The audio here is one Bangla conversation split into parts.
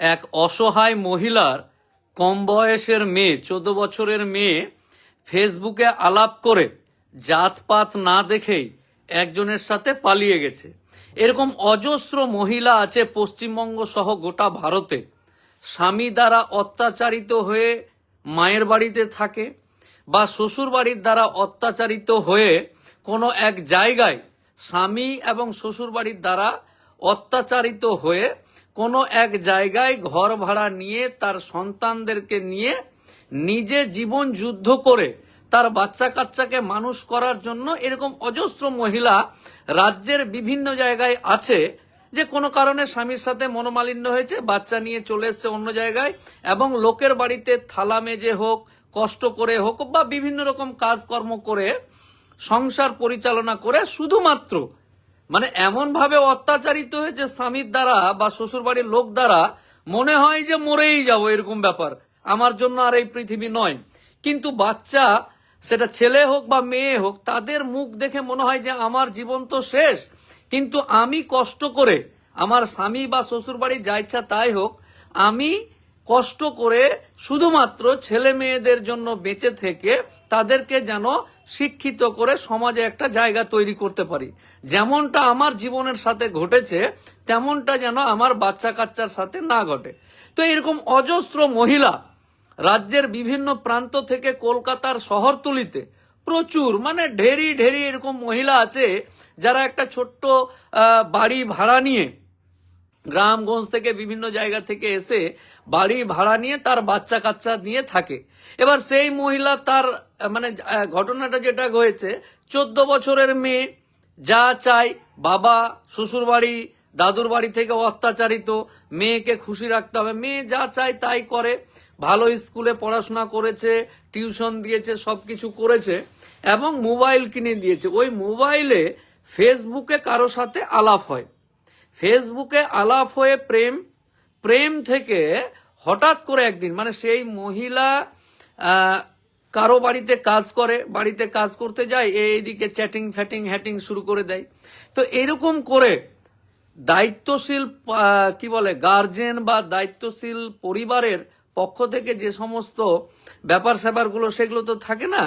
এক অসহায় মহিলার কম বয়সের মেয়ে, চোদ্দ বছরের মেয়ে ফেসবুকে আলাপ করে জাতপাত না দেখেই একজনের সাথে পালিয়ে গেছে। এরকম অজস্র মহিলা আছে পশ্চিমবঙ্গ সহ গোটা ভারতে। স্বামী দ্বারা অত্যাচারিত হয়ে মায়ের বাড়িতে থাকে বা শ্বশুর বাড়ির দ্বারা অত্যাচারিত হয়ে কোনো এক জায়গায় স্বামী এবং শ্বশুর বাড়ির দ্বারা অত্যাচারিত হয়ে কোনো এক জায়গায় ঘর ভাড়া নিয়ে তার সন্তানদেরকে নিয়ে নিজে জীবন যুদ্ধ করে তার বাচ্চা কাচ্চাকে মানুষ করার জন্য এরকম অজস্র মহিলা রাজ্যের বিভিন্ন জায়গায় আছে যে কোনো কারণে স্বামীর সাথে মনোমালিন্য হয়েছে, বাচ্চা নিয়ে চলে এসছে অন্য জায়গায়, এবং লোকের বাড়িতে থালা মেজে হোক, কষ্ট করে হোক বা বিভিন্ন রকম কাজকর্ম করে সংসার পরিচালনা করে শুধুমাত্র মানে এমন ভাবে অত্যাচারিত হয়েছে স্বামীর দ্বারা বা শ্বশুর বাড়ির লোক দ্বারা মনে হয় যে মরেই যাব এরকম ব্যাপার। আমার জন্য আর এই পৃথিবী নয়। কিন্তু বাচ্চা, সেটা ছেলে হোক বা মেয়ে হোক, তাদের মুখ দেখে মনে হয় যে আমার জীবন তো শেষ। কিন্তু আমি কষ্ট করে আমার স্বামী বা শ্বশুর বাড়ি যা ইচ্ছা তাই হোক, আমি কষ্ট করে শুধুমাত্র ছেলে মেয়েদের জন্য বেঁচে থেকে তাদেরকে যেন শিক্ষিত করে সমাজে একটা জায়গা তৈরি করতে পারি। যেমনটা আমার জীবনের সাথে ঘটেছে, তেমনটা যেন আমার বাচ্চা কাচ্চার সাথে না ঘটে। তো এরকম অজস্র মহিলা রাজ্যের বিভিন্ন প্রান্ত থেকে কলকাতার শহরতলিতে প্রচুর মানে ঢেরি ঢেরি এরকম মহিলা আছে যারা একটা ছোট্ট বাড়ি ভাড়া নিয়ে গ্রামগঞ্জ থেকে বিভিন্ন জায়গা থেকে এসে বাড়ি ভাড়া নিয়ে তার বাচ্চা কাচ্চা নিয়ে থাকে। এবার সেই মহিলা তার মানে ঘটনাটা যেটা হয়েছে, চোদ্দ বছরের মেয়ে, যা চাই বাবা, শ্বশুর বাড়ি, দাদুর বাড়ি থেকে অত্যাচারিত, মেয়েকে খুশি রাখতে হবে। মেয়ে যা চায় তাই করে, ভালো স্কুলে পড়াশোনা করেছে, টিউশন দিয়েছে সব কিছু করেছে, এবং মোবাইল কিনে দিয়েছে। ওই মোবাইলে ফেসবুকে কারও সাথে আলাপ হয়। ফেসবুকে আলাপ হয়ে প্রেম প্রেম থেকে হঠাৎ করে একদিন মানে সেই মহিলা কারও বাড়িতে কাজ করে, বাড়িতে কাজ করতে যায় এইদিকে চ্যাটিং ফ্যাটিং হ্যাটিং শুরু করে দেয়। তো এরকম করে দায়িত্বশীল কি বলে গার্জেন বা দায়িত্বশীল পরিবারের পক্ষ থেকে যে সমস্ত ব্যাপার স্যাপারগুলো সেগুলো তো থাকে না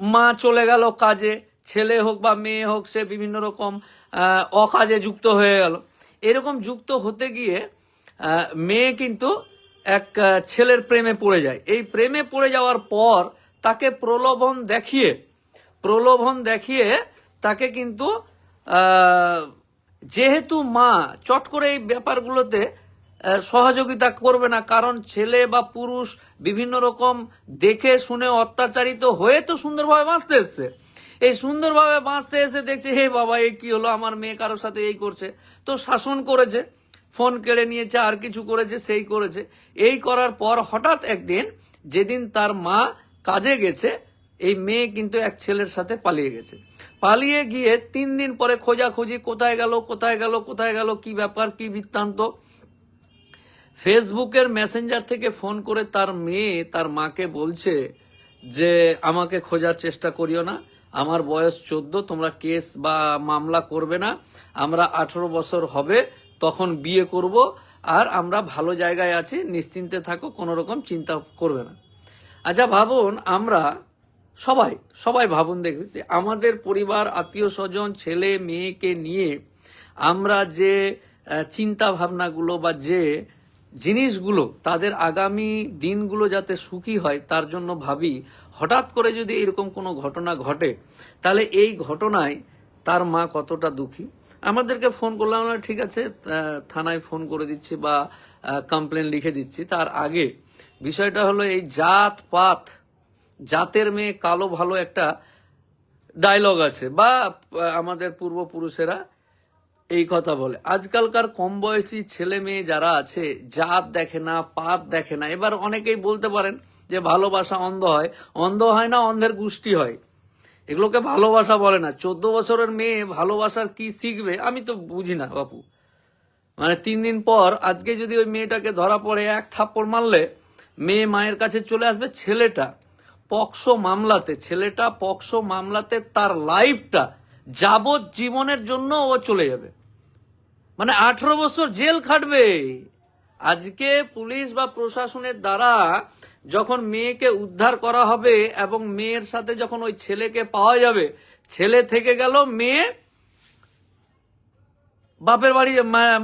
মা চলে গেল কাজে ছেলে হোক বা মেয়ে হোক, সে বিভিন্ন রকম অকাজে যুক্ত হয়ে গেল। এরকম যুক্ত হতে গিয়ে মেয়ে কিন্তু এক ছেলের প্রেমে পড়ে যায়। এই প্রেমে পড়ে যাওয়ার পর তাকে প্রলোভন দেখিয়ে প্রলোভন দেখিয়ে তাকে কিন্তু যেহেতু মা চট করে এই ব্যাপারগুলোতে সহযোগিতা করবে না, কারণ ছেলে বা পুরুষ বিভিন্ন রকম দেখে শুনে অত্যাচারিত হয়ে তো সুন্দরভাবে বাঁচতে এসছে। এই সুন্দরভাবে বাঁচতে এসে দেখছে, হে বাবা, এ কি হলো? আমার মেয়ে কারোর সাথে এই করছে। তো শাসন করেছে, ফোন কেড়ে নিয়েছে, আর কিছু করেছে, সেই করেছে। এই করার পর হঠাৎ একদিন, যেদিন তার মা কাজে গেছে, এই মেয়ে কিন্তু এক ছেলের সাথে পালিয়ে গেছে। পালিয়ে গিয়ে তিন দিন পরে খোঁজাখুঁজি, কোথায় গেল কোথায় গেল কোথায় গেল, কি ব্যাপার, কি বৃত্তান্ত। ফেসবুকের মেসেঞ্জার থেকে ফোন করে তার মেয়ে, তার মাকে বলছে যে, আমাকে খোঁজার চেষ্টা করিও না। আমার বয়স চোদ্দ, তোমরা কেস বা মামলা করবে না। আমরা আঠারো বছর হবে, তখন বিয়ে করব, আর আমরা ভালো জায়গায় আছি, নিশ্চিন্তে থাকো, কোনো রকম চিন্তা করবে না। আচ্ছা ভাবুন, আমরা সবাই সবাই ভাবুন দেখি, যে আমাদের পরিবার, আত্মীয় স্বজন, ছেলে, মেয়েকে নিয়ে আমরা যে চিন্তা ভাবনাগুলো বা যে জিনিসগুলো তাদের আগামী দিনগুলো যাতে সুখী হয়, তার জন্য ভাবি হঠাৎ করে যদি এরকম কোনো ঘটনা ঘটে, তাহলে এই ঘটনায় তার মা কতটা দুঃখী? আমাদেরকে ফোন করলাম না ঠিক আছে থানায় ফোন করে দিচ্ছি বা কমপ্লেন লিখে দিচ্ছি। তার আগে বিষয়টা হলো এই জাত পাত জাতের মেয়ে কালো ভালো একটা ডায়লগ আছে বা আমাদের পূর্বপুরুষেরা এই কথা বলে। আজকালকার কম বয়সী ছেলে মেয়ে যারা আছে, জাত দেখে না, পাত দেখে না, এবার অনেকেই বলতে পারেন যে ভালোবাসা অন্ধ হয় অন্ধ হয় না, অন্ধের গোষ্ঠী হয়। এগুলোকে ভালোবাসা বলে না। চোদ্দ বছরের মেয়ে ভালোবাসার কি শিখবে? আমি তো বুঝি না, বাপু। মানে তিন দিন পর আজকে যদি ওই মেয়েটাকে ধরা পড়ে, এক থাপ্পড় মারলে, মেয়ে মায়ের কাছে চলে আসবে ছেলেটা। পক্সো মামলাতে, ছেলেটা পক্সো মামলাতে তার লাইফটা যাবজ্জীবনের জন্য ও চলে যাবে। মানে আঠারো বছর জেল খাটবে। আজকে পুলিশ বা প্রশাসনের দ্বারা যখন মেয়েকে উদ্ধার করা হবে এবং মেয়ের সাথে যখন ওই ছেলেকে পাওয়া যাবে, ছেলে থেকে গেল মেয়ে বাপের বাড়ি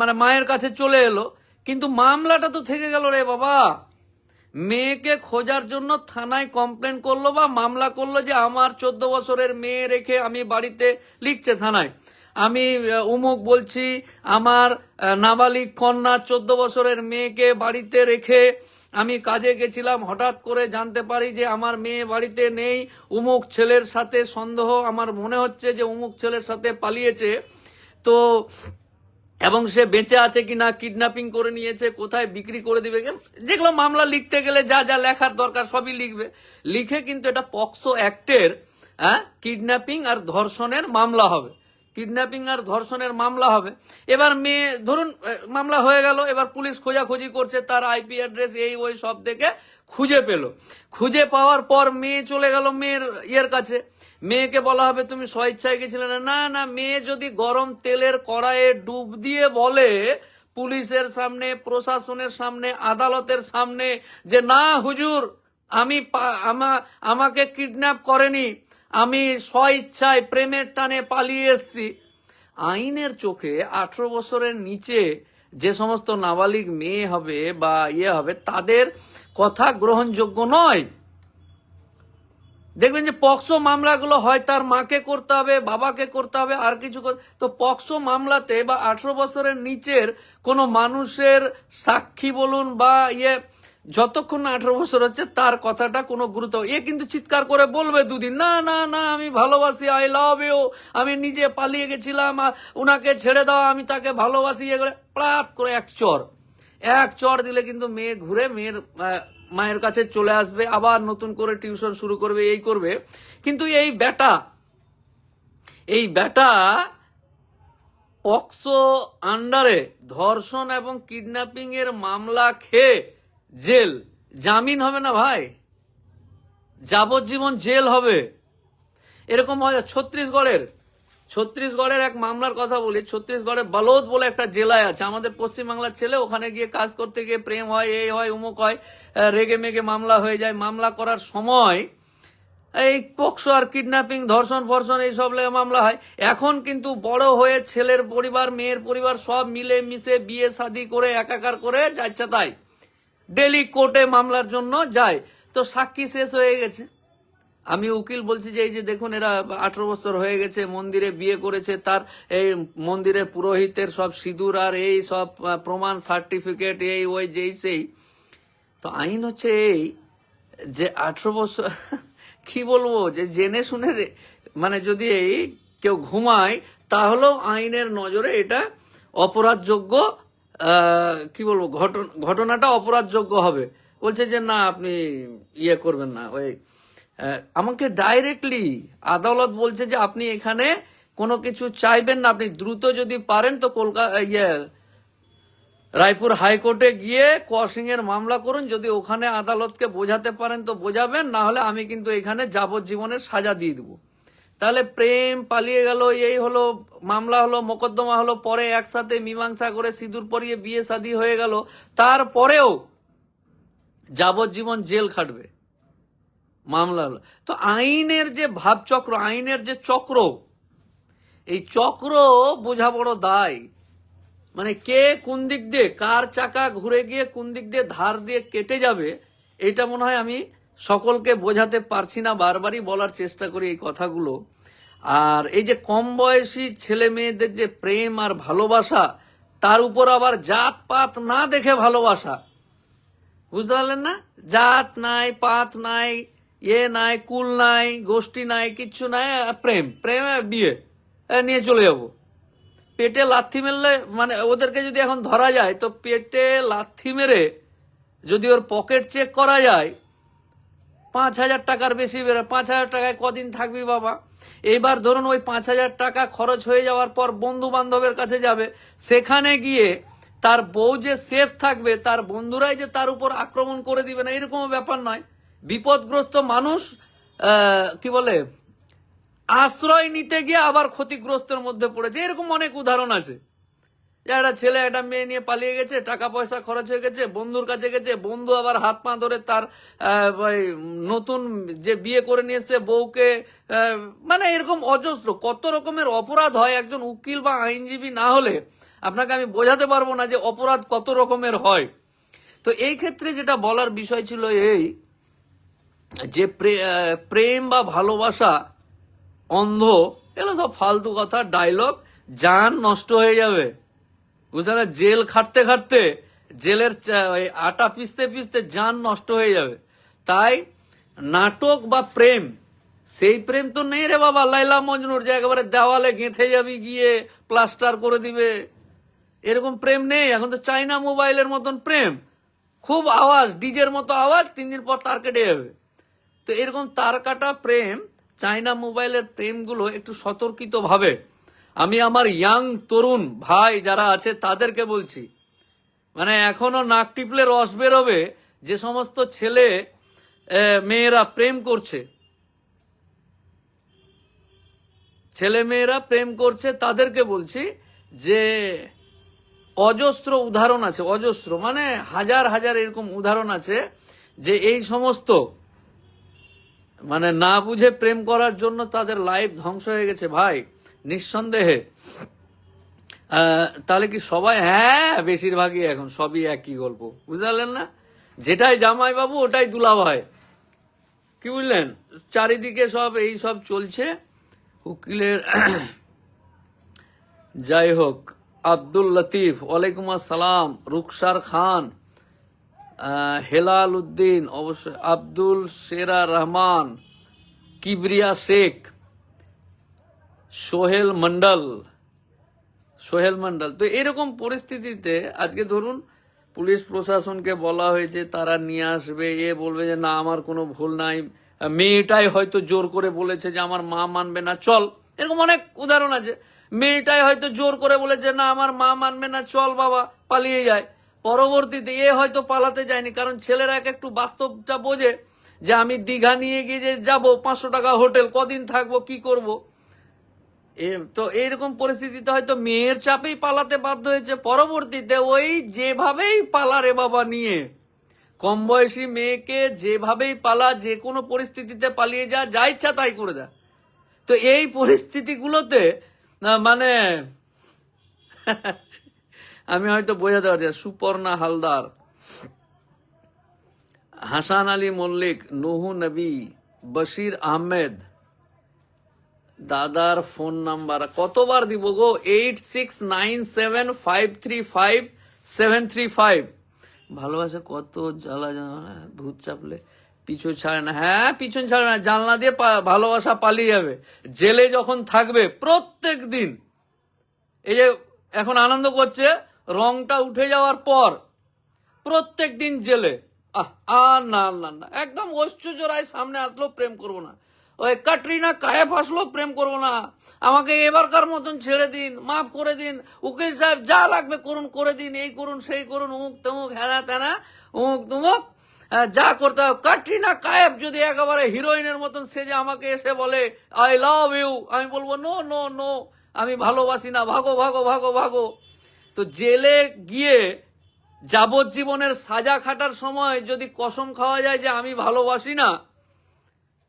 মানে মায়ের কাছে চলে এলো। কিন্তু মামলাটা তো থেকে গেল রে বাবা। মেয়েকে খোঁজার জন্য থানায় কমপ্লেন করল বা মামলা করল যে আমার চোদ্দ বছরের মেয়ে রেখে আমি বাড়িতে লিখছে থানায়। আমি উমুক বলছি, আমার নাবালিক কন্যা চোদ্দ বছরের মেয়েকে বাড়িতে রেখে আমি কাজে গেছিলাম, হঠাৎ করে জানতে পারি যে আমার মেয়ে বাড়িতে নেই। উমুক ছেলের সাথে সন্দেহ, আমার মনে হচ্ছে যে উমুক ছেলের সাথে পালিয়েছে। তো, এবং সে বেঁচে আছে কি না কিডন্যাপিং করে নিয়েছে, কোথায় বিক্রি করে দিবে? যেগুলো মামলা লিখতে গেলে যা যা লেখার দরকার সবই লিখবে। লিখে কিন্তু এটা পক্সো অ্যাক্টের হ্যাঁ কিডন্যাপিং আর ধর্ষণের মামলা হবে। কিডন্যাপিং আর ধর্ষণের মামলা হবে। এবার মেয়ে, ধরুন মামলা হয়ে গেল, এবার পুলিশ খোঁজাখুঁজি করছে, তার আইপি অ্যাড্রেস এই, ওই সব দেখে খুঁজে পেল। খুঁজে পাওয়ার পর মেয়ে চলে গেল মেয়ের, ইয়ের কাছে। মেয়েকে বলা হবে, তুমি স্বেচ্ছায় গেছিলে না? না না, মেয়ে যদি গরম তেলের কড়াইয়ে ডুব দিয়ে বলে, পুলিশের সামনে, প্রশাসনের সামনে, আদালতের সামনে যে, না, হুজুর আমা- আমাকে কিডন্যাপ করেনি আমি স্বেচ্ছায় প্রেমের টানে পালিয়ে এসছি। আইনের চোখে আঠারো বছরের নিচে যে সমস্ত নাবালিক মেয়ে হবে বা ইয়ে হবে, তাদের কথা গ্রহণযোগ্য নয়। দেখবেন যে পক্সো মামলাগুলো হয়, তার মাকে করতে হবে, বাবাকে করতে হবে, আর কিছু তো পক্সো মামলাতে বা আঠারো বছরের নিচের কোনো মানুষের সাক্ষী বলুন বা ইয়ে যতক্ষণ না আঠারো বছর হচ্ছে, তার কথাটা কোনো গুরুত্ব এ কিন্তু চিৎকার করে বলবে দুদিন, না না না, আমি ভালোবাসি আই লাভ ইউ আমি নিজে পালিয়ে গেছিলাম উনাকে ছেড়ে দাও, আমি তাকে ভালোবাসি এ করে প্রাত করে এক চর। এক চর দিলে কিন্তু মেয়ে ঘুরে মেয়ের মায়ের কাছে চলে আসবে, আবার নতুন করে টিউশন শুরু করবে, এই করবে। কিন্তু এই বেটা এই বেটা পক্সো আন্ডারে ধর্ষণ এবং কিডন্যাপিং এর মামলা খেয়ে জেল। জামিন হবে না ভাই। যাবজ্জীবন জেল হবে। এরকম হয় ছত্তিশগড়ের ছত্তিশগড়ের এক মামলার কথা বলি, ছত্তিশগড়ের বালোদ বলে একটা জেলায় আছে। আমাদের পশ্চিমবাংলার ছেলে, ওখানে গিয়ে কাজ করতে গিয়ে প্রেম হয়, এই হয়, উমুক হয় রেগে মেগে মামলা হয়ে যায়। মামলা করার সময় এই পক্সো আর কিডন্যাপিং, ধর্ষণ, ফর্ষণ এইসব লেগে মামলা হয়। এখন কিন্তু বড় হয়ে ছেলের পরিবার, মেয়ের পরিবার সব মিলে মিশে বিয়ে শাদি করে, একাকার করে যাচ্ছে তাই। ডেলি কোর্টে মামলার জন্য যায়। তো সাক্ষী শেষ হয়ে গেছে। আমি উকিল বলছি যে, এই যে দেখুন, এরা আঠারো বছর হয়ে গেছে, মন্দিরে বিয়ে করেছে, তার এই মন্দিরের পুরোহিতের সব সিঁদুর আর এই সব প্রমাণ সার্টিফিকেট, এই, ওই, যেই, সেই। তো আইন হচ্ছে এই যে আঠারো বছর, কি বলব, যে জেনে শুনে মানে যদি এই কেউ ঘুমায়, তাহলেও আইনের নজরে এটা অপরাধযোগ্য কি বলব, ঘটন ঘটনাটা অপরাধযোগ্য হবে। বলছে যে, না, আপনি ইয়ে করবেন না। ওই আমাকে ডাইরেক্টলি আদালত বলছে যে, আপনি এখানে কোনো কিছু চাইবেন না। আপনি দ্রুত যদি পারেন তো কলকাতা ইয়ে রায়পুর হাইকোর্টে গিয়ে কোয়াশিং এর মামলা করুন। যদি ওখানে আদালতকে বোঝাতে পারেন তো বোঝাবেন। না হলে আমি কিন্তু এখানে যাবজ্জীবনের সাজা দিয়ে দেবো। তাহলে প্রেম পালিয়ে গেল, এই হলো, মামলা হলো, মোকদ্দমা হলো, পরে একসাথে মীমাংসা করে সিঁদুর পরিয়ে বিয়ে শাদী হয়ে গেল, তারপরেও যাবজ্জীবন জেল খাটবে। মামলা হলো। তো আইনের যে ভাবচক্র, আইনের যে চক্র, এই চক্র বোঝা বড় দায়। মানে কে কোন দিক দিয়ে, কার চাকা ঘুরে গিয়ে কোন দিক দিয়ে ধার দিয়ে কেটে যাবে, এটা মনে হয় আমি সকলকে বোঝাতে পারছি না, বারবারই বলার চেষ্টা করি এই কথাগুলো। আর এই যে কম বয়সী ছেলে মেয়েদের যে প্রেম আর ভালোবাসা, তার উপর আবার জাত পাত না দেখে ভালোবাসা। বুঝতে পারলেন না? জাত নাই, পাত নাই, এ নাই, কুল নাই, গোষ্ঠী নাই, কিচ্ছু নাই প্রেম প্রেম বিয়ে নিয়ে চলে যাব। পেটে লাথি মেরলে মানে ওদেরকে যদি এখন ধরা যায়, তো পেটে লাথি মেরে যদি ওর পকেট চেক করা যায় পাঁচ হাজার টাকার বেশি বেরো, পাঁচ হাজার টাকায় কদিন থাকবি বাবা? এইবার ধরুন ওই পাঁচ হাজার টাকা খরচ হয়ে যাওয়ার পর বন্ধু বান্ধবের কাছে যাবে, সেখানে গিয়ে তার বউ যে সেফ থাকবে, তার বন্ধুরাই যে তার উপর আক্রমণ করে দিবে না এরকম ব্যাপার নয়। বিপদগ্রস্ত মানুষ কি বলে, আশ্রয় নিতে গিয়ে আবার ক্ষতিগ্রস্তের মধ্যে পড়েছে। এরকম অনেক উদাহরণ আছে। একটা ছেলে, একটা মেয়ে নিয়ে পালিয়ে গেছে, টাকা পয়সা খরচ হয়ে গেছে, বন্ধুর কাছে গেছে, বন্ধু আবার হাত পা ধরে তার নতুন যে বিয়ে করে নিয়ে এসছে বউকে মানে এরকম অজস্র, কত রকমের অপরাধ হয় একজন উকিল বা আইনজীবী না হলে। আপনাকে আমি বোঝাতে পারব না যে অপরাধ কত রকমের হয়। তো এই ক্ষেত্রে যেটা বলার বিষয় ছিল এই যে প্রে- প্রেম বা ভালোবাসা অন্ধ, এগুলো সব ফালতু কথা ডায়লগ জান নষ্ট হয়ে যাবে। পারলে জেল খাটতে খাটতে জেলের আটা পিসতে পিসতে যান নষ্ট হয়ে যাবে। তাই নাটক বা প্রেম, সেই প্রেম তো নেই রে বাবা। লাইলা মজনুর যে একেবারে দেওয়ালে গেঁথে যাবি গিয়ে প্লাস্টার করে দিবে। এরকম প্রেম নেই। এখন তো চাইনা মোবাইলের মতন প্রেম। খুব আওয়াজ, ডিজের মতো আওয়াজ তিন দিন পর তার কেটে যাবে। তো এরকম তার কাটা প্রেম চাইনা মোবাইলের প্রেমগুলো একটু সতর্কিত ভাবে আমি আমার ইয়াং তরুণ ভাই যারা আছে, তাদেরকে বলছি মানে এখনও নাক টিপলে রস বেরোবে যে সমস্ত ছেলে মেয়েরা প্রেম করছে। ছেলে মেয়েরা প্রেম করছে, তাদেরকে বলছি যে অজস্র উদাহরণ আছে, অজস্র মানে হাজার হাজার এরকম উদাহরণ আছে যে এই সমস্ত মানে না বুঝে প্রেম করার জন্য তাদের লাইফ ধ্বংস হয়ে গেছে। ভাই নিঃসন্দেহে। তাহলে কি সবাই হ্যাঁ বেশিরভাগই এখন সবই একই গল্প। বুঝতে পারলেন না? যেটাই জামাই বাবু ওটাই দুলাভাই। কি বুঝলেন? চারিদিকে সব, এই সব চলছে। উকিলের যাই হোক, আব্দুল লতিফ, ওয়ালাইকুম আসসালাম, রুকসার খান হেলাল উদ্দিন অবশ্যই আব্দুল সেরা রহমান, কিবরিয়া শেখ। সোহেল মন্ডল সোহেল মন্ডল তো এরকম পরিস্থিতিতে আজকে ধরুন পুলিশ প্রশাসনকে বলা হয়েছে, তারা নিয়ে আসবে, এ বলবে যে, না, আমার কোনো ভুল নাই। মেয়েটাই হয়তো জোর করে বলেছে যে, আমার মা মানবে না। চল, এরকম অনেক উদাহরণ আছে। মেয়েটাই হয়তো জোর করে বলেছে, না, আমার মা মানবে না, চল বাবা, পালিয়ে যায়। পরবর্তীতে এ হয়তো পালাতে যায়নি, কারণ ছেলেরা এক একটু বাস্তবটা বোঝে যে, আমি দীঘা নিয়ে গিয়ে যে যাব, পাঁচশো টাকা হোটেল, কদিন থাকব, কি করব। তো এইরকম পরিস্থিতিতে হয়তো মেয়ের চাপেই পালাতে বাধ্য হয়েছে। পরবর্তীতে ওই যেভাবেই পালা রে বাবা নিয়ে। কম বয়সী মেয়েকে যেভাবেই পালা, যে কোনো পরিস্থিতিতে পালিয়ে যা যা ইচ্ছা তাই করে দেয় তো এই পরিস্থিতিগুলোতে মানে আমি হয়তো বোঝাতে পারছি সুপর্ণা হালদার, হাসান আলী মল্লিক, নুহু নবী, বশির আহমেদ দাদার ফোন নাম্বার কতবার দিব গো? Eight six nine seven five three five seven three five ভালোবাসা কত জ্বালা জ্বালা ভূত চাপলে পিছু ছাড়ে না। হ্যাঁ পিছন ছাড়বে না, জানলা দিয়ে ভালোবাসা পালিয়ে যাবে। জেলে যখন থাকবে প্রত্যেক দিন। এই যে এখন আনন্দ করছে, রংটা উঠে যাওয়ার পর প্রত্যেক দিন জেলে। আহ, আর না না না। একদম ঐশ্বর্য রায় সামনে আসলো প্রেম করব না। ওই কাটরিনা কায়েফ আসলো প্রেম করব না। আমাকে এবারকার মতন ছেড়ে দিন, মাফ করে দিন, উকিল সাহেব যা লাগবে করুন, করে দিন, এই করুন, সেই করুন, উমুক তমুক হ্যানা ত্যানা উমুক তুমুক যা করতে হবে। কাটরিনা কায়েফ যদি একেবারে হিরোইনের মতন সেজে আমাকে এসে বলে আই লাভ ইউ আমি বলব নো নো নো আমি ভালোবাসি না। ভাগো ভাগো ভাগো ভাগো। তো জেলে গিয়ে যাবজ্জীবনের সাজা খাটার সময় যদি কসম খাওয়া যায় যে আমি ভালোবাসি না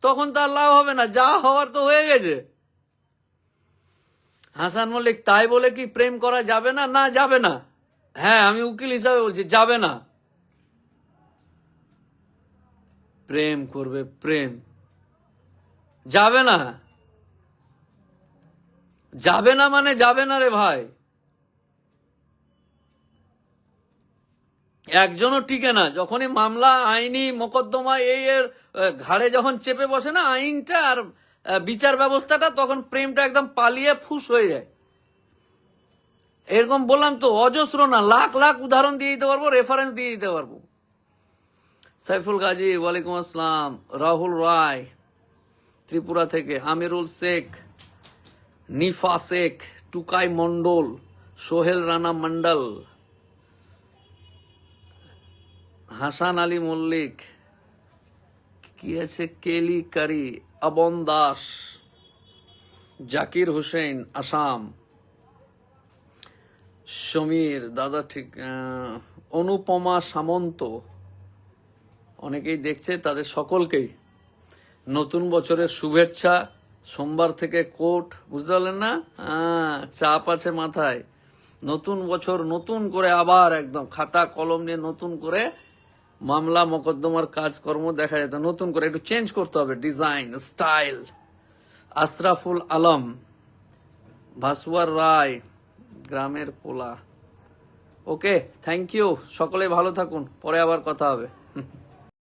তখন তার লাভ হবে না, যা হওয়ার তো হয়ে গেছে। হাসান মল্লিক তাই বলে কি প্রেম করা যাবে না? না, যাবে না। হ্যাঁ আমি উকিল হিসাবে বলছি, যাবে না। প্রেম করবে, প্রেম। যাবে না। যাবে না মানে যাবে না রে ভাই। একজনও টিকে না। যখনই মামলা, আইনি মোকদ্দমা, এই এর ঘাড়ে যখন চেপে বসে না আইনটা আর বিচার ব্যবস্থাটা, তখন প্রেমটা একদম পালিয়ে ফুস হয়ে যায়। এরকম বললাম তো, অজস্র না, লাখ লাখ উদাহরণ দিয়ে দিতে পারব রেফারেন্স দিয়ে দিতে পারব। সাইফুল গাজী, ওয়ালাইকুম আসসালাম, রাহুল রায়, ত্রিপুরা থেকে, আমিরুল শেখ, নিফা শেখ, টুকাই মন্ডল সোহেল রানা মন্ডল হাসান আলী মল্লিক, কি আছে কেলি কারি অবন দাস, জাকির হোসেন, আসাম। সমীর, দাদা ঠিক অনুপমা সামন্ত, অনেকেই দেখছে, তাদের সকলকেই নতুন বছরের শুভেচ্ছা, সোমবার থেকে কোর্ট, বুঝতে পারলেন না? হ্যাঁ চাপ আছে মাথায়। নতুন বছর নতুন করে আবার একদম খাতা কলম নিয়ে নতুন করে মামলা, মোকদ্দমার কাজকর্ম দেখা যেত নতুন করে একটু চেঞ্জ করতে হবে। ডিজাইন স্টাইল আশরাফুল আলম, ভাসুয়ার রায়, গ্রামের পোলা। ওকে থ্যাংক ইউ সকলে ভালো থাকুন। পরে আবার কথা হবে।